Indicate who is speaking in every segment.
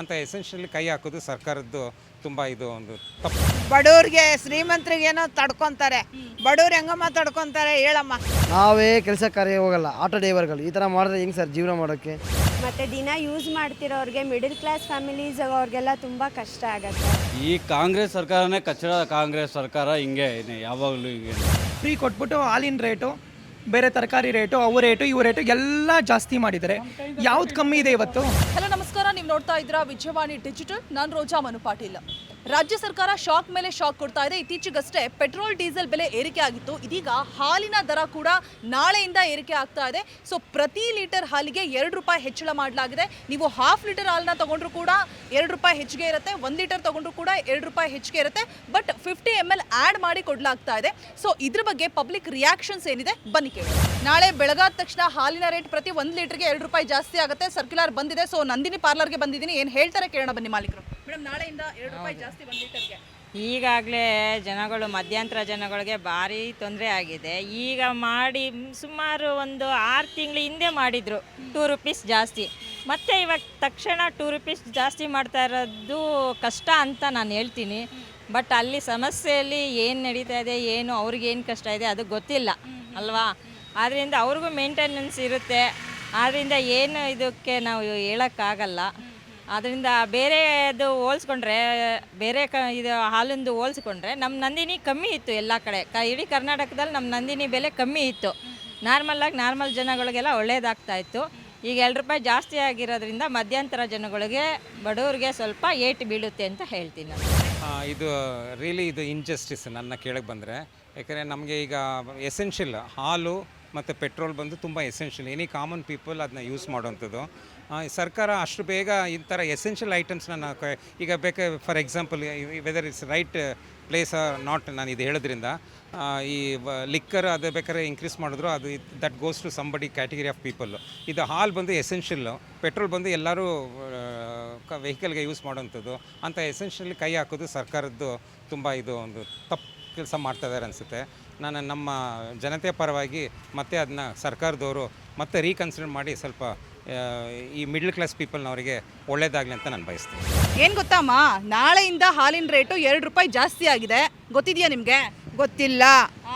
Speaker 1: ಅಂತ ಎಸೆನ್ಷಿಯಲಿ ಕೈ ಹಾಕೋದು ಸರ್ಕಾರದ್ದು ತುಂಬ ಇದು ಒಂದು ತಪ್ಪು.
Speaker 2: ಬಡವ್ರಿಗೆ ಶ್ರೀಮಂತರಿಗೇನೋ ತಡ್ಕೊತಾರೆ. ಬಡವ್ರು ಹೆಂಗಮ್ಮ ತಡ್ಕೊತಾರೆ ಹೇಳಮ್ಮ.
Speaker 3: ನಾವೇ ಕೆಲಸ ಕಾರ್ಯ ಹೋಗಲ್ಲ ಆಟೋ ಡ್ರೈವರ್ಗಳು ಈ ಥರ ಮಾಡಿದ್ರೆ ಹೆಂಗೆ ಸರ್ ಜೀವನ ಮಾಡೋಕ್ಕೆ?
Speaker 4: ಮತ್ತು ದಿನ ಯೂಸ್ ಮಾಡ್ತಿರೋರಿಗೆ ಮಿಡಿಲ್ ಕ್ಲಾಸ್ ಫ್ಯಾಮಿಲೀಸ್ ಅವ್ರಿಗೆಲ್ಲ ತುಂಬ ಕಷ್ಟ ಆಗುತ್ತೆ.
Speaker 5: ಈ ಕಾಂಗ್ರೆಸ್ ಸರ್ಕಾರನೇ ಕಚ್ಚಡ ಕಾಂಗ್ರೆಸ್ ಸರ್ಕಾರ ಹಿಂಗೆ ಇದೆ ಯಾವಾಗಲೂ ಹಿಂಗೆ
Speaker 6: ಫ್ರೀ ಕೊಟ್ಬಿಟ್ಟು ಹಾಲಿನ ರೇಟು ಬೇರೆ ತರಕಾರಿ ರೇಟು ಅವು ರೇಟು ಇವು ರೇಟು ಎಲ್ಲ ಜಾಸ್ತಿ ಮಾಡಿದ್ದಾರೆ. ಯಾವ್ದು ಕಮ್ಮಿ ಇದೆ ಇವತ್ತು?
Speaker 7: ಹಲೋ ನಮಸ್ಕಾರ. ನೀವು ನೋಡ್ತಾ ಇದ್ರ ವಿಜಯವಾಣಿ ಡಿಜಿಟಲ್ ನಾನು ರೋಜಾ ಮನು ಪಾಟೀಲ್. ರಾಜ್ಯ ಸರ್ಕಾರ ಶಾಕ್ ಮೇಲೆ ಶಾಕ್ ಕೊಡ್ತಾ ಇದೆ. ಇತ್ತೀಚೆಗಷ್ಟೇ ಪೆಟ್ರೋಲ್, ಡೀಸೆಲ್ ಬೆಲೆ ಏರಿಕೆ ಆಗಿತ್ತು. ಇದೀಗ ಹಾಲಿನ ದರ ಕೂಡ ನಾಳೆಯಿಂದ ಏರಿಕೆ ಆಗ್ತಾ ಇದೆ. ಸೊ ಪ್ರತಿ ಲೀಟರ್ ಹಾಲಿಗೆ ಎರಡು ರೂಪಾಯಿ ಹೆಚ್ಚಳ ಮಾಡಲಾಗಿದೆ. ನೀವು ಹಾಫ್ ಲೀಟರ್ ಹಾಲನ್ನ ತಗೊಂಡ್ರು ಕೂಡ ಎರಡು ರೂಪಾಯಿ ಹೆಚ್ಚಿಗೆ ಇರುತ್ತೆ. ಒಂದು ಲೀಟರ್ ತಗೊಂಡ್ರು ಕೂಡ ಎರಡು ರೂಪಾಯಿ ಹೆಚ್ಚಿಗೆ ಇರುತ್ತೆ. But fifty M L add ಮಾಡಿ ಕೊಡಲಾಗ್ತಾ ಇದೆ. ಸೊ ಇದ್ರ ಬಗ್ಗೆ ಪಬ್ಲಿಕ್ ರಿಯಾಕ್ಷನ್ಸ್ ಏನಿದೆ? ಬನ್ನಿ ಕೇಳಿ. ನಾಳೆ ಬೆಳಗಾದ ತಕ್ಷಣ ಹಾಲಿನ ರೇಟ್ ಪ್ರತಿ ಒಂದು ಲೀಟರ್ಗೆ ಎರಡು ರೂಪಾಯಿ ಜಾಸ್ತಿ ಆಗುತ್ತೆ. ಸರ್ಕ್ಯುಲರ್ ಬಂದಿದೆ. ಸೊ ನಂದಿನಿ ಪಾರ್ಲರ್ಗೆ ಬಂದಿದ್ದೀನಿ. ಏನು ಹೇಳ್ತಾರೆ ಕೇಳೋಣ ಬನ್ನಿ ಮಾಲೀಕರು. ಮೇಡಮ್ ನಾಳೆಯಿಂದ ಎರಡು ರೂಪಾಯಿ ಜಾಸ್ತಿ ಒಂದು ಲೀಟರ್ಗೆ.
Speaker 8: ಈಗಾಗಲೇ ಜನಗಳು ಮಧ್ಯಂತರ ಜನಗಳಿಗೆ ಭಾರಿ ತೊಂದರೆ ಆಗಿದೆ. ಈಗ ಮಾಡಿ ಸುಮಾರು ಒಂದು ಆರು ತಿಂಗಳ ಹಿಂದೆ ಮಾಡಿದರು ಟೂ ರುಪೀಸ್ ಜಾಸ್ತಿ. ಮತ್ತು ಇವಾಗ ತಕ್ಷಣ ಟೂ ರುಪೀಸ್ ಜಾಸ್ತಿ ಮಾಡ್ತಾ ಇರೋದು ಕಷ್ಟ ಅಂತ ನಾನು ಹೇಳ್ತೀನಿ. ಬಟ್ ಅಲ್ಲಿ ಸಮಸ್ಯೆಯಲ್ಲಿ ಏನು ನಡೀತಾ ಇದೆ ಏನು ಅವ್ರಿಗೆ ಏನು ಕಷ್ಟ ಇದೆ ಅದು ಗೊತ್ತಿಲ್ಲ ಅಲ್ವಾ? ಆದ್ದರಿಂದ ಅವ್ರಿಗೂ ಮೇಂಟೆನೆನ್ಸ್ ಇರುತ್ತೆ. ಆದ್ದರಿಂದ ಏನು ಇದಕ್ಕೆ ನಾವು ಹೇಳೋಕ್ಕಾಗಲ್ಲ. ಅದರಿಂದ ಬೇರೆದು ಹೋಲ್ಸ್ಕೊಂಡ್ರೆ, ಬೇರೆ ಕ ಇದು ಹಾಲಿಂದು ಹೋಲ್ಸ್ಕೊಂಡ್ರೆ ನಮ್ಮ ನಂದಿನಿ ಕಮ್ಮಿ ಇತ್ತು ಎಲ್ಲ ಕಡೆ. ಕ ಇಡೀ ಕರ್ನಾಟಕದಲ್ಲಿ ನಮ್ಮ ನಂದಿನಿ ಬೆಲೆ ಕಮ್ಮಿ ಇತ್ತು. ನಾರ್ಮಲ್ಲಾಗಿ ನಾರ್ಮಲ್ ಜನಗಳಿಗೆಲ್ಲ ಒಳ್ಳೇದಾಗ್ತಾ ಇತ್ತು. ಈಗ ಎರಡು ರೂಪಾಯಿ ಜಾಸ್ತಿ ಆಗಿರೋದ್ರಿಂದ ಮಧ್ಯಂತರ ಜನಗಳಿಗೆ ಬಡವ್ರಿಗೆ ಸ್ವಲ್ಪ ಏಟು ಬೀಳುತ್ತೆ ಅಂತ ಹೇಳ್ತೀನಿ ನಾನು.
Speaker 1: ಇದು ರಿಯಲಿ ಇದು ಇನ್ಜಸ್ಟಿಸ್ ನನ್ನ ಕೇಳಕ್ಕೆ ಬಂದರೆ. ಯಾಕಂದರೆ ನಮಗೆ ಈಗ ಎಸೆನ್ಷಿಯಲ್ ಹಾಲು ಮತ್ತು ಪೆಟ್ರೋಲ್ ಬಂದು ತುಂಬ ಎಸೆನ್ಷಿಯಲ್ ಎನಿ ಕಾಮನ್ ಪೀಪಲ್ ಅದನ್ನ ಯೂಸ್ ಮಾಡೋವಂಥದ್ದು. ಸರ್ಕಾರ ಅಷ್ಟು ಬೇಗ ಈ ಥರ ಎಸೆನ್ಷಿಯಲ್ ಐಟಮ್ಸ್ನ ಈಗ ಬೇಕ for example whether it's right place not ನಾನು ಇದು ಹೇಳೋದ್ರಿಂದ ಈ ಲಿಕ್ಕರ್ ಅದು ಬೇಕಾದ್ರೆ ಇನ್ಕ್ರೀಸ್ ಮಾಡಿದ್ರು ಅದು that goes to somebody category of people ಇದು ಹಾಲ್ ಬಂದು ಎಸೆನ್ಷಿಯಲ್ಲು ಪೆಟ್ರೋಲ್ ಬಂದು ಎಲ್ಲರೂ ವೆಹಿಕಲ್ಗೆ ಯೂಸ್ ಮಾಡೋವಂಥದ್ದು. ಅಂತ ಎಸೆನ್ಷಿಯಲಿ ಕೈ ಹಾಕೋದು ಸರ್ಕಾರದ್ದು ತುಂಬ ಇದು ಒಂದು ತಪ್ಪು. ಕೆಲಸ ಮಾಡ್ತಾ ಇದ್ದಾರೆ ಅನಿಸುತ್ತೆ. ನಾನು ನಮ್ಮ ಜನತೆ ಪರವಾಗಿ ಮತ್ತೆ ಅದನ್ನ ಸರ್ಕಾರದವರು ಮತ್ತೆ ರೀಕನ್ಸಿಡರ್ ಮಾಡಿ ಸ್ವಲ್ಪ ಈ ಮಿಡ್ಲ್ ಕ್ಲಾಸ್ ಪೀಪಲ್ನವರಿಗೆ ಒಳ್ಳೇದಾಗಲಿ ಅಂತ ನಾನು ಬಯಸ್ತೀನಿ.
Speaker 7: ಏನು ಗೊತ್ತಮ್ಮ? ನಾಳೆಯಿಂದ ಹಾಲಿನ ರೇಟು ಎರಡು ರೂಪಾಯಿ ಜಾಸ್ತಿ ಆಗಿದೆ. ಗೊತ್ತಿದೆಯಾ ನಿಮಗೆ?
Speaker 2: ಗೊತ್ತಿಲ್ಲ.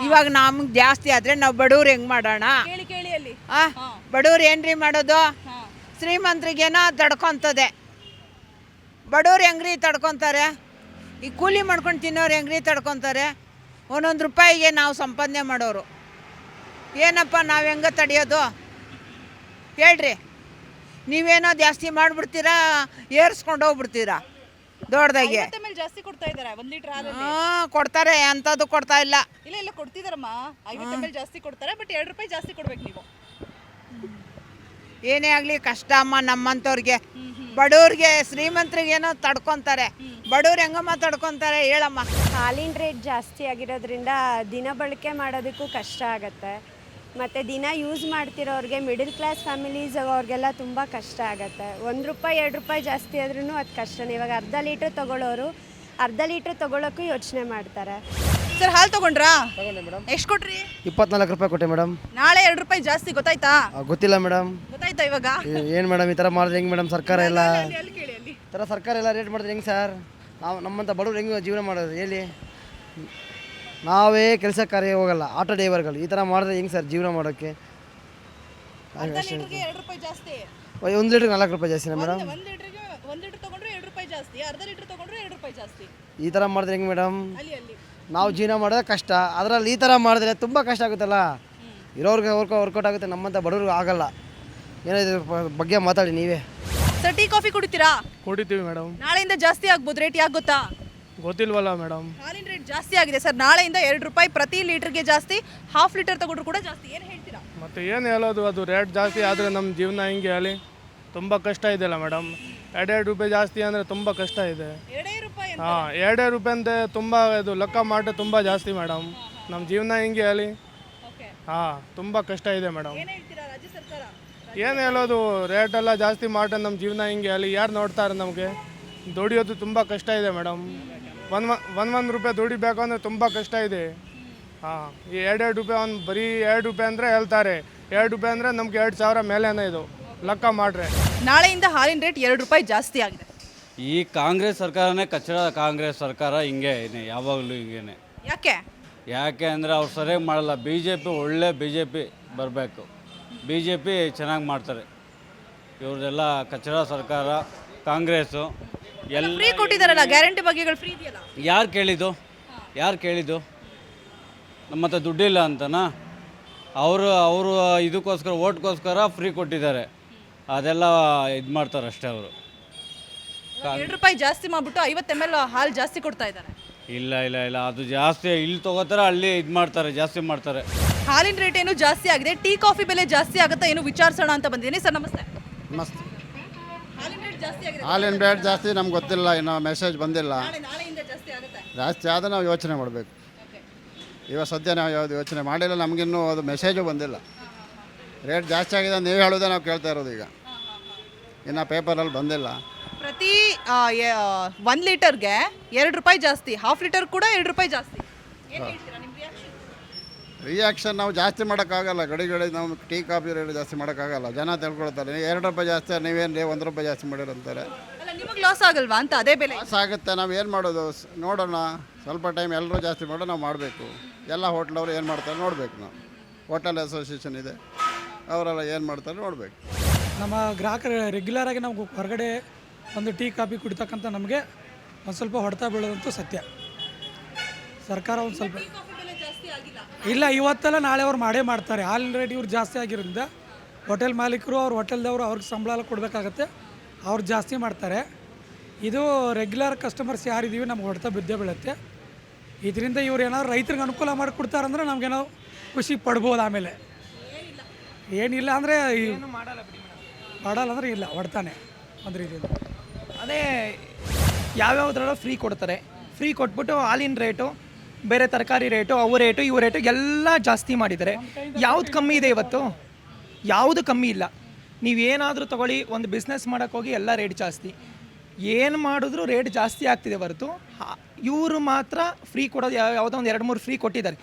Speaker 2: ಇವಾಗ ನಮ್ಗೆ ಜಾಸ್ತಿ ಆದರೆ ನಾವು ಬಡವ್ರು ಹೆಂಗೆ ಮಾಡೋಣ?
Speaker 7: ಕೇಳಿ ಕೇಳಿ ಅಲ್ಲಿ.
Speaker 2: ಆ ಬಡವ್ರು ಏನ್ರಿ ಮಾಡೋದು? ಶ್ರೀಮಂತರಿಗೇನೋ ತಡ್ಕೊತದೆ. ಬಡವ್ರು ಹೆಂಗ್ರಿ ತಡ್ಕೊತಾರೆ? ಈ ಕೂಲಿ ಮಾಡ್ಕೊಂಡು ತಿನ್ನೋರು ಹೆಂಗ್ರಿ ತಡ್ಕೊತಾರೆ? ಒಂದೊಂದು ರೂಪಾಯಿಗೆ ನಾವು ಸಂಪಾದನೆ ಮಾಡೋರು. ಏನಪ್ಪ ನಾವು ಹೆಂಗೆ ತಡೆಯೋದು? ಹೇಳ್ರಿ. ನೀವೇನೋ ಜಾಸ್ತಿ ಮಾಡಿಬಿಡ್ತೀರಾ ಏರ್ಸ್ಕೊಂಡು ಹೋಗ್ಬಿಡ್ತೀರಾ? ದೊಡ್ಡದಾಗೆ.
Speaker 7: ಜಾಸ್ತಿ ಕೊಡ್ತಾ ಇದ್ದಾರೆ ಒಂದು ಲೀಟರ್ ಹಾಲು
Speaker 2: ಹಾಂ ಕೊಡ್ತಾರೆ ಅಂಥದ್ದು ಕೊಡ್ತಾ ಇಲ್ಲ.
Speaker 7: ಇಲ್ಲ ಇಲ್ಲ ಕೊಡ್ತಿದಾರಮ್ಮ. ಐವತ್ತು ಎಂ ಜಾಸ್ತಿ ಕೊಡ್ತಾರೆ ಬಟ್ ಎರಡು ರೂಪಾಯಿ ಜಾಸ್ತಿ ಕೊಡ್ಬೇಕು ನೀವು.
Speaker 2: ಏನೇ ಆಗಲಿ ಕಷ್ಟ ಅಮ್ಮ ನಮ್ಮಂಥವ್ರಿಗೆ ಬಡವ್ರಿಗೆ ಶ್ರೀಮಂತರಿಗೇನೋ ತಡ್ಕೊತಾರೆ. ಬಡವ್ರು ಹೆಂಗಮ್ಮ ತಡ್ಕೊತಾರೆ ಹೇಳಮ್ಮ.
Speaker 4: ಹಾಲಿನ ರೇಟ್ ಜಾಸ್ತಿ ಆಗಿರೋದ್ರಿಂದ ದಿನ ಬಳಕೆ ಮಾಡೋದಕ್ಕೂ ಕಷ್ಟ ಆಗುತ್ತೆ. ಮತ್ತು ದಿನ ಯೂಸ್ ಮಾಡ್ತಿರೋರಿಗೆ ಮಿಡಿಲ್ ಕ್ಲಾಸ್ ಫ್ಯಾಮಿಲೀಸ್ ಅವ್ರಿಗೆಲ್ಲ ತುಂಬ ಕಷ್ಟ ಆಗುತ್ತೆ. ಒಂದು ರೂಪಾಯಿ ಎರಡು ರೂಪಾಯಿ ಜಾಸ್ತಿ ಆದ್ರೂ ಅದು ಕಷ್ಟನೇ. ಇವಾಗ ಅರ್ಧ ಲೀಟ್ರ್ ತಗೊಳ್ಳೋರು ಅರ್ಧ ಲೀಟ್ರ್ ತೊಗೊಳೋಕ್ಕೂ ಯೋಚನೆ ಮಾಡ್ತಾರೆ.
Speaker 7: ಸರ್ ಹಾಲು ತಗೊಂಡ್ರಾ?
Speaker 3: ಮೇಡಮ್.
Speaker 7: ಎಷ್ಟು ಕೊಟ್ರಿ?
Speaker 3: ಇಪ್ಪತ್ನಾಲ್ಕು ರೂಪಾಯಿ ಕೊಟ್ಟೆ ಮೇಡಮ್.
Speaker 7: ನಾಳೆ ಎರಡು ರೂಪಾಯಿ ಜಾಸ್ತಿ ಗೊತ್ತಾಯ್ತಾ?
Speaker 3: ಗೊತ್ತಿಲ್ಲ ಮೇಡಮ್.
Speaker 7: ಇವಾಗ?
Speaker 3: ಏನು ಮೇಡಮ್ ಈ ಥರ ಮಾಡಿದ್ರೆ ಹೆಂಗೆ ಮೇಡಮ್ ಸರ್ಕಾರ ಎಲ್ಲ
Speaker 7: ಅಲ್ಲಿ ಅಲ್ಲಿ ಕೇಳಿ ಅಲ್ಲಿ
Speaker 3: ಈ ಥರ ಸರ್ಕಾರ ಎಲ್ಲ ರೇಟ್ ಮಾಡಿದ್ರೆ ಹೆಂಗೆ ಸರ್ ನಾವು ನಮ್ಮಂಥ ಬಡವ್ರು ಹೆಂಗೆ ಜೀವನ ಮಾಡೋದು? ಹೇಳಿ. ನಾವೇ ಕೆಲಸ ಕಾರ್ಯ ಹೋಗಲ್ಲ ಆಟೋ ಡ್ರೈವರ್ಗಳು ಈ ಥರ ಮಾಡಿದ್ರೆ ಹೆಂಗೆ ಸರ್ ಜೀವನ ಮಾಡೋಕ್ಕೆ
Speaker 7: ಅರ್ಧ ಲೀಟರ್ಗೆ ಎರಡು ರೂಪಾಯಿ ಜಾಸ್ತಿ.
Speaker 3: ಒಂದು ಲೀಟ್ರಿಗೆ ನಾಲ್ಕು ರೂಪಾಯಿ ಜಾಸ್ತಿನಾ ಮೇಡಮ್
Speaker 7: ಒಂದು ಲೀಟರ್ಗೆ ಒಂದು ಲೀಟರ್ ತಗೊಂಡ್ರೆ ಎರಡು ರೂಪಾಯಿ ಜಾಸ್ತಿ. ಅರ್ಧ ಲೀಟರ್ ತಗೊಂಡ್ರೆ ಎರಡು ರೂಪಾಯಿ ಜಾಸ್ತಿ.
Speaker 3: ಈ ಥರ ಮಾಡಿದ್ರೆ ಹೆಂಗೆ ಮೇಡಮ್
Speaker 7: ಅಲ್ಲಿ ಅಲ್ಲಿ.
Speaker 3: ನಾವು ಜೀವನ ಮಾಡೋದು ಕಷ್ಟ. ಅದರಲ್ಲಿ ಈ ಥರ ಮಾಡಿದ್ರೆ ತುಂಬ ಕಷ್ಟ ಆಗುತ್ತಲ್ಲ? ಇರೋರ್ಗೆ ವರ್ಕ್ ವರ್ಕೌಟ್ ಆಗುತ್ತೆ ನಮ್ಮಂಥ ಬಡವ್ರಿಗೆ ಆಗಲ್ಲ. ಏನೋ ಇದ್ರ ಬಗ್ಗೆ ಮಾತಾಡಿ ನೀವೇ.
Speaker 7: ಸರ್ ಟೀ ಕಾಫಿ ಕುಡಿತೀರಾ?
Speaker 6: ಕುಡಿತೀವಿ ಮೇಡಮ್
Speaker 7: ನಾಳೆಯಿಂದ ಜಾಸ್ತಿ ಆಗ್ಬೋದು ರೇಟ್ ಯಾಕೆ ಗೊತ್ತಾ?
Speaker 6: ಗೊತ್ತಿಲ್ವಲ್ಲ ಮೇಡಮ್
Speaker 7: ಹಾಲಿನ ರೇಟ್ ಜಾಸ್ತಿ ಆಗಿದೆ ಸರ್ ನಾಳೆಯಿಂದ ಎರಡು ರೂಪಾಯಿ ಪ್ರತಿ ಲೀಟರ್ಗೆ ಜಾಸ್ತಿ ಹಾಫ್ ಲೀಟರ್ ತಗೊಂಡ್ರು ಕೂಡ ಜಾಸ್ತಿ. ಏನು ಹೇಳ್ತೀರಾ?
Speaker 6: ಮತ್ತು ಏನು ಹೇಳೋದು ಅದು ರೇಟ್ ಜಾಸ್ತಿ ಆದರೆ ನಮ್ಮ ಜೀವನ ಹಿಂಗೆ ಹೇಳಿ. ತುಂಬ ಕಷ್ಟ ಇದೆಯಲ್ಲ ಮೇಡಮ್ ಎರಡೆರಡು ರೂಪಾಯಿ ಜಾಸ್ತಿ ಅಂದರೆ ತುಂಬ ಕಷ್ಟ ಇದೆ.
Speaker 7: ಎರಡೇ ರೂಪಾಯಿ
Speaker 6: ಹಾಂ ಎರಡೇ ರೂಪಾಯಿ ಅಂತ ತುಂಬ ಇದು ಲೆಕ್ಕ ಮಾಡಿ ತುಂಬ ಜಾಸ್ತಿ ಮೇಡಮ್ ನಮ್ಮ ಜೀವನ ಹಿಂಗೆ ಹೇಳಿ.
Speaker 7: ಓಕೆ
Speaker 6: ಹಾಂ ತುಂಬ ಕಷ್ಟ ಇದೆ ಮೇಡಮ್
Speaker 7: ಏನು ಹೇಳ್ತೀರಾ?
Speaker 6: ಏನು ಹೇಳೋದು ರೇಟ್ ಎಲ್ಲ ಜಾಸ್ತಿ ಮಾಡಿ ನಮ್ಮ ಜೀವನ ಹಿಂಗೆ ಅಲ್ಲಿ ಯಾರು ನೋಡ್ತಾರೆ ನಮಗೆ? ದುಡಿಯೋದು ತುಂಬ ಕಷ್ಟ ಇದೆ ಮೇಡಮ್ ಒನ್ ಒನ್ ಒಂದು ರೂಪಾಯಿ ದುಡಿಬೇಕು ಅಂದರೆ ತುಂಬ ಕಷ್ಟ ಇದೆ. ಹಾಂ ಈ ಎರಡೆರಡು ರೂಪಾಯಿ ಒಂದು ಬರೀ ಎರಡು ರೂಪಾಯಿ ಅಂದರೆ ಹೇಳ್ತಾರೆ. ಎರಡು ರೂಪಾಯಿ ಅಂದರೆ ನಮ್ಗೆ ಎರಡು ಸಾವಿರ ಮೇಲೇನೇ ಇದು. ಲೆಕ್ಕ ಮಾಡ್ರೆ.
Speaker 7: ನಾಳೆಯಿಂದ ಹಾಲಿನ ರೇಟ್ ಎರಡು ರೂಪಾಯಿ ಜಾಸ್ತಿ ಆಗಿದೆ.
Speaker 5: ಈ ಕಾಂಗ್ರೆಸ್ ಸರ್ಕಾರನೇ ಕಚ್ಚಡ ಕಾಂಗ್ರೆಸ್ ಸರ್ಕಾರ ಹಿಂಗೆ ಇದೆ ಯಾವಾಗಲೂ ಹಿಂಗೇನೆ.
Speaker 7: ಯಾಕೆ?
Speaker 5: ಯಾಕೆ ಅಂದರೆ ಅವ್ರು ಸರಿಯಾಗಿ ಮಾಡಲ್ಲ. ಬಿ ಜೆ ಪಿ ಒಳ್ಳೆ ಬಿ ಜೆ ಪಿ ಬರಬೇಕು. ಬಿ ಜೆ ಪಿ ಚೆನ್ನಾಗಿ ಮಾಡ್ತಾರೆ. ಇವ್ರದ್ದೆಲ್ಲ ಕಚ್ಚಡ ಸರ್ಕಾರ ಕಾಂಗ್ರೆಸ್ಸು ಎಲ್ಲ
Speaker 7: ಫ್ರೀ ಕೊಟ್ಟಿದ್ದಾರಲ್ಲ ಗ್ಯಾರಂಟಿ ಬಗ್ಗೆಗಳು ಫ್ರೀ ಇದೆಯಲ್ಲ?
Speaker 5: ಯಾರು ಕೇಳಿದ್ದು? ಯಾರು ಕೇಳಿದ್ದು? ನಮ್ಮ ಹತ್ರ ದುಡ್ಡಿಲ್ಲ ಅಂತನಾ? ಅವರು ಅವರು ಇದಕ್ಕೋಸ್ಕರ ಓಟ್ಗೋಸ್ಕರ ಫ್ರೀ ಕೊಟ್ಟಿದ್ದಾರೆ. ಅದೆಲ್ಲ ಇದು ಮಾಡ್ತಾರೆ ಅಷ್ಟೇ ಅವರು.
Speaker 7: ಎರಡು ರೂಪಾಯಿ ಜಾಸ್ತಿ ಮಾಡಿಬಿಟ್ಟು ಐವತ್ತು ಎಂ ಎಲ್ ಹಾಲು ಜಾಸ್ತಿ ಕೊಡ್ತಾ ಇದ್ದಾರೆ.
Speaker 5: ಇಲ್ಲ ಇಲ್ಲ ಇಲ್ಲ ಅದು ಜಾಸ್ತಿ ಇಲ್ಲಿ ತೊಗೋತಾರೆ ಅಲ್ಲಿ ಇದು ಮಾಡ್ತಾರೆ ಜಾಸ್ತಿ ಮಾಡ್ತಾರೆ.
Speaker 7: ಹಾಲಿನ ರೇಟ್ ಏನು ಜಾಸ್ತಿ ಆಗಿದೆ? ಟೀ ಕಾಫಿ ಬೆಲೆ ಜಾಸ್ತಿ ಆಗುತ್ತಾ ಏನು ವಿಚಾರಿಸೋಣ ಅಂತ ಬಂದಿದ್ದೀನಿ. ಸರ್ ನಮಸ್ತೆ.
Speaker 9: ಮಸ್ತ್
Speaker 7: ಹಾಲಿನ ರೇಟ್ ಜಾಸ್ತಿ ಆಗಿದೆ.
Speaker 9: ಹಾಲಿನ ರೇಟ್ ಜಾಸ್ತಿ ನಮ್ಗೆ ಗೊತ್ತಿಲ್ಲ ಇನ್ನು ಮೆಸೇಜ್ ಬಂದಿಲ್ಲ.
Speaker 7: ನಾಳೆ ನಾಳೆಯಿಂದ ಜಾಸ್ತಿ ಆಗುತ್ತೆ.
Speaker 9: ಜಾಸ್ತಿ ಆದರೆ ನಾವು ಯೋಚನೆ ಮಾಡಬೇಕು. ಇವಾಗ ಸದ್ಯ ನಾವು ಯಾವುದು ಯೋಚನೆ ಮಾಡಿಲ್ಲ ನಮಗಿನ್ನೂ ಅದು ಮೆಸೇಜು ಬಂದಿಲ್ಲ. ರೇಟ್ ಜಾಸ್ತಿ ಆಗಿದೆ ನೀವು ಹೇಳೋದೇ ನಾವು ಕೇಳ್ತಾ ಇರೋದು ಈಗ. ಇನ್ನು ಪೇಪರಲ್ಲಿ ಬಂದಿಲ್ಲ.
Speaker 7: ಪ್ರತಿ ಒಂದು ಲೀಟರ್ಗೆ ಎರಡು ರೂಪಾಯಿ ಜಾಸ್ತಿ ಹಾಫ್ ಲೀಟರ್ ಕೂಡ ಎರಡು ರೂಪಾಯಿ ಜಾಸ್ತಿ. ಏನ್ ಹೇಳ್ತೀರಾ? ನಿಮ್ಮ ರಿಯಾಕ್ಷನ್
Speaker 9: ನಾವು ಜಾಸ್ತಿ ಮಾಡೋಕ್ಕಾಗಲ್ಲ. ಗಡಿ ಗಡಿ ನಾವು ಟೀ ಕಾಫಿ ರೇಟ್ ಜಾಸ್ತಿ ಮಾಡೋಕ್ಕಾಗಲ್ಲ. ಜನ ತಿಳ್ಕೊಳ್ತಾರೆ. ಎರಡು ರೂಪಾಯಿ ಜಾಸ್ತಿ ನೀವೇನು ರೀ ಒಂದು ರೂಪಾಯಿ ಜಾಸ್ತಿ ಮಾಡಿರಂತಾರೆ.
Speaker 7: ಅಲ್ಲ ನಿಮಗೆ ಲಾಸ್ ಆಗಲ್ವಾ ಅಂತ? ಅದೇ ಬೆಲೆ.
Speaker 9: ಲಾಸ್ ಆಗುತ್ತೆ. ನಾವು ಏನು ಮಾಡೋದು? ಸ್- ನೋಡೋಣ. ಸ್ವಲ್ಪ ಟೈಮ್ ಎಲ್ಲರೂ ಜಾಸ್ತಿ ಮಾಡೋ ನಾವು ಮಾಡಬೇಕು. ಎಲ್ಲ ಹೋಟ್ಲವರು ಏನು ಮಾಡ್ತಾರೆ ನೋಡಬೇಕು ನಾವು. ಹೋಟೆಲ್ ಅಸೋಸಿಯೇಷನ್ ಇದೆ. ಅವರೆಲ್ಲ ಏನು ಮಾಡ್ತಾರೆ ನೋಡಬೇಕು.
Speaker 10: ನಮ್ಮ ಗ್ರಾಹಕರು ರೆಗ್ಯುಲರಾಗಿ ನಾವು ಹೊರಗಡೆ ಒಂದು ಟೀ ಕಾಫಿ ಕುಡಿತಕ್ಕಂಥ ನಮಗೆ ಒಂದು ಸ್ವಲ್ಪ ಹೊಡೆತ ಬೀಳೋದಂತೂ ಸತ್ಯ. ಸರ್ಕಾರ ಒಂದು ಸ್ವಲ್ಪ ಇಲ್ಲ ಇವತ್ತೆಲ್ಲ ನಾಳೆ ಅವ್ರು ಮಾಡೇ ಮಾಡ್ತಾರೆ. ಆಲ್ರೆಡಿ ರೇಟ್ ಇವ್ರು ಜಾಸ್ತಿ ಆಗಿರೋದ್ರಿಂದ ಹೋಟೆಲ್ ಮಾಲೀಕರು ಅವ್ರ ಹೋಟೆಲ್ದವರು ಅವ್ರಿಗೆ ಸಂಬಳ ಎಲ್ಲ ಕೊಡಬೇಕಾಗತ್ತೆ. ಅವ್ರು ಜಾಸ್ತಿ ಮಾಡ್ತಾರೆ. ಇದು ರೆಗ್ಯುಲರ್ ಕಸ್ಟಮರ್ಸ್ ಯಾರಿದ್ದೀವಿ ನಮ್ಗೆ ಹೊಡೆತ ಬಿದ್ದೇ ಬೀಳುತ್ತೆ. ಇದರಿಂದ ಇವ್ರು ಏನಾದ್ರು ರೈತರಿಗೆ ಅನುಕೂಲ ಮಾಡಿಕೊಡ್ತಾರಂದ್ರೆ ನಮಗೇನೋ ಖುಷಿ ಪಡ್ಬೋದು ಆಮೇಲೆ. ಏನಿಲ್ಲ ಅಂದರೆ ಮಾಡಲ್ಲ ಅಂದರೆ ಇಲ್ಲ ಹೊಡ್ತಾನೆ ಒಂದು ರೀತಿಯಿಂದ
Speaker 11: ಅದೇ ಯಾವ್ಯಾವ್ದ್ರಲ್ಲ ಫ್ರೀ ಕೊಡ್ತಾರೆ. ಫ್ರೀ ಕೊಟ್ಬಿಟ್ಟು ಹಾಲಿನ ರೇಟು ಬೇರೆ ತರಕಾರಿ ರೇಟು, ಅವು ರೇಟು, ಇವು ರೇಟು ಎಲ್ಲ ಜಾಸ್ತಿ ಮಾಡಿದ್ದಾರೆ. ಯಾವ್ದು ಕಮ್ಮಿ ಇದೆ ಇವತ್ತು? ಯಾವುದು ಕಮ್ಮಿ ಇಲ್ಲ. ನೀವೇನಾದರೂ ತಗೊಳ್ಳಿ, ಒಂದು ಬಿಸ್ನೆಸ್ ಮಾಡೋಕ್ಕೆ ಹೋಗಿ ಎಲ್ಲ ರೇಟ್ ಜಾಸ್ತಿ. ಏನು ಮಾಡಿದ್ರು ರೇಟ್ ಜಾಸ್ತಿ ಆಗ್ತಿದೆ ಹೊರತು. ಇವರು ಮಾತ್ರ ಫ್ರೀ ಕೊಡೋದು, ಯಾವ, ಯಾವುದೋ ಒಂದು ಎರಡು, ಮೂರು ಫ್ರೀ ಕೊಟ್ಟಿದ್ದಾರೆ.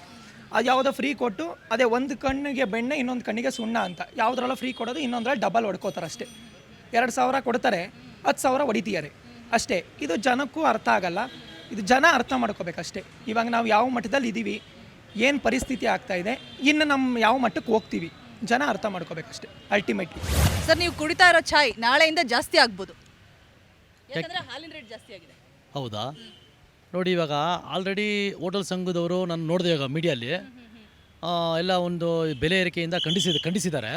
Speaker 11: ಅದು ಯಾವುದೋ ಫ್ರೀ ಕೊಟ್ಟು, ಅದೇ ಒಂದು ಕಣ್ಣಿಗೆ ಬೆಣ್ಣೆ, ಇನ್ನೊಂದು ಕಣ್ಣಿಗೆ ಸುಣ್ಣ ಅಂತ. ಯಾವುದ್ರಲ್ಲ ಫ್ರೀ ಕೊಡೋದು, ಇನ್ನೊಂದ್ರಲ್ಲಿ ಡಬಲ್ ಹೊಡ್ಕೋತಾರೆ ಅಷ್ಟೇ. ಎರಡು ಸಾವಿರ ಕೊಡ್ತಾರೆ, ಹತ್ತು ಸಾವಿರ ಹೊಡಿತೀಯಾರೆ ಅಷ್ಟೇ, ಇದು ಜನಕ್ಕೂ ಅರ್ಥ ಆಗಲ್ಲ. ಇದು ಜನ ಅರ್ಥ ಮಾಡ್ಕೋಬೇಕಷ್ಟೇ. ಇವಾಗ ನಾವು ಯಾವ ಮಟ್ಟದಲ್ಲಿ ಇದ್ದೀವಿ ಏನು ಪರಿಸ್ಥಿತಿ ಆಗ್ತಾ ಇದೆ ಇನ್ನು ನಮ್ಮ ಯಾವ ಮಟ್ಟಕ್ಕೆ ಹೋಗ್ತೀವಿ ಜನ ಅರ್ಥ ಮಾಡ್ಕೋಬೇಕಷ್ಟೇ ಅಲ್ಟಿಮೇಟ್ಲಿ
Speaker 7: ಸರ್ ನೀವು ಕುಡಿತಾ ಇರೋ ಚಾಯ್ ನಾಳೆಯಿಂದ ಜಾಸ್ತಿ ಆಗ್ಬೋದು. ಯಾಕಂದ್ರೆ ಹಾಲಿನ ರೇಟ್ ಜಾಸ್ತಿ ಆಗಿದೆ.
Speaker 12: ಹೌದಾ? ನೋಡಿ ಇವಾಗ ಆಲ್ರೆಡಿ ಹೋಟೆಲ್ ಸಂಘದವರು ನಾನು ನೋಡಿದೆ ಇವಾಗ ಮೀಡಿಯಲ್ಲಿ ಎಲ್ಲ ಒಂದು ಬೆಲೆ ಏರಿಕೆಯಿಂದ ಖಂಡಿಸಿದ ಖಂಡಿಸಿದ್ದಾರೆ.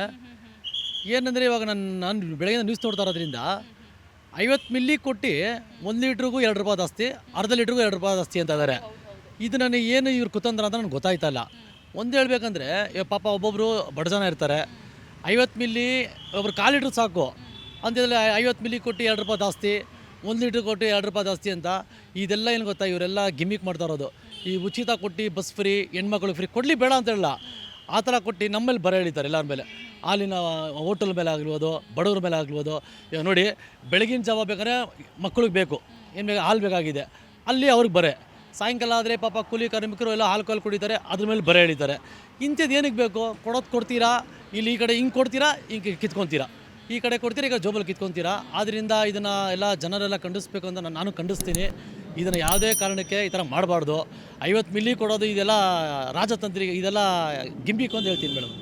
Speaker 12: ಏನಂದರೆ ಇವಾಗ ನಾನು ನಾನು ಬೆಳಗ್ಗೆ ನ್ಯೂಸ್ ನೋಡ್ತಾ ಇರೋದ್ರಿಂದ ಐವತ್ತು ಮಿಲ್ಲಿ ಕೊಟ್ಟು ಒಂದು ಲೀಟ್ರಿಗೂ ಎರಡು ರೂಪಾಯಿ ಜಾಸ್ತಿ, ಅರ್ಧ ಲೀಟ್ರಿಗೂ ಎರಡು ರೂಪಾಯಿ ಜಾಸ್ತಿ ಅಂತ ಇದ್ದಾರೆ ಇದು ನನಗೆ ಏನು ಇವ್ರು ಕುತಂತ್ರ ಅಂತ ನನಗೆ ಗೊತ್ತಾಯ್ತಲ್ಲ ಒಂದು ಹೇಳ್ಬೇಕಂದ್ರೆ ಪಾಪ ಒಬ್ಬೊಬ್ಬರು ಬಡ ಜನ ಇರ್ತಾರೆ. ಐವತ್ತು ಮಿಲ್ಲಿ ಒಬ್ರು ಕಾಲು ಲೀಟ್ರ್ ಸಾಕು. ಅಂತಿದ್ರೆ ಐವತ್ತು ಮಿಲ್ಲಿ ಕೊಟ್ಟು ಎರಡು ರೂಪಾಯಿ ಜಾಸ್ತಿ, ಒಂದು ಲೀಟ್ರ್ ಕೊಟ್ಟು ಎರಡು ರೂಪಾಯಿ ಜಾಸ್ತಿ ಅಂತ ಇದೆಲ್ಲ ಏನು ಗೊತ್ತಾ ಇವರೆಲ್ಲ ಗಿಮಿಕ್ ಮಾಡ್ತಾ ಇರೋದು. ಈ ಉಚಿತ ಕೊಟ್ಟು ಬಸ್ ಫ್ರೀ ಹೆಣ್ಮಕ್ಳು ಫ್ರೀ, ಕೊಡಲಿ ಬೇಡ ಅಂತ ಹೇಳಲ್ಲ. ಆ ಥರ ಕೊಟ್ಟು ನಮ್ಮಲ್ಲಿ ಮೇಲೆ ಬರ ಎಳಿತಾರೆ ಎಲ್ಲರ ಮೇಲೆ. ಹಾಲಿನ ಹೋಟೆಲ್ ಮೇಲೆ ಆಗಿರ್ಬೋದು ಬಡವ್ರ ಮೇಲೆ ಆಗಿರ್ಬೋದು ಇವಾಗ ನೋಡಿ, ಬೆಳಗಿನ ಜಾವ ಬೇಕಾದ್ರೆ ಮಕ್ಕಳಿಗೆ ಬೇಕು. ಏನು ಬೇಕು? ಹಾಲು ಬೇಕಾಗಿದೆ. ಅಲ್ಲಿ ಅವ್ರಿಗೆ ಬರೆ. ಸಾಯಂಕಾಲ ಆದರೆ ಪಾಪ ಕೂಲಿ ಕಾರ್ಮಿಕರು ಎಲ್ಲ ಹಾಲು ಕಾಲು ಕುಡಿತಾರೆ, ಅದ್ರ ಮೇಲೆ ಬರೆ ಎಳಿತಾರೆ. ಇಂಥದ್ದು ಏನಕ್ಕೆ ಬೇಕು? ಕೊಡೋದು ಕೊಡ್ತೀರಾ? ಇಲ್ಲಿ ಈ ಕಡೆ ಹಿಂಗೆ ಕೊಡ್ತೀರಾ? ಹಿಂಗೆ ಕಿತ್ಕೊತೀರಾ? ಈ ಕಡೆ ಕೊಡ್ತೀರಾ? ಈಗ ಜೋಬಲ್ಲಿ ಕಿತ್ಕೊತೀರಾ? ಆದ್ದರಿಂದ ಇದನ್ನು ಎಲ್ಲ ಜನರೆಲ್ಲ ಖಂಡಿಸ್ಬೇಕು ಅಂತ ನಾನು ನಾನು ಖಂಡಿಸ್ತೀನಿ. ಇದನ್ನು ಯಾವುದೇ ಕಾರಣಕ್ಕೆ ಈ ಥರ ಮಾಡಬಾರ್ದು. ಐವತ್ತು ಮಿಲ್ಲಿ ಕೊಡೋದು, ಇದೆಲ್ಲ ರಾಜತಂತ್ರಿಗೆ, ಇದೆಲ್ಲ ಗಿಂಬಿಕು ಅಂತ ಹೇಳ್ತೀನಿ ಮೇಡಮ್.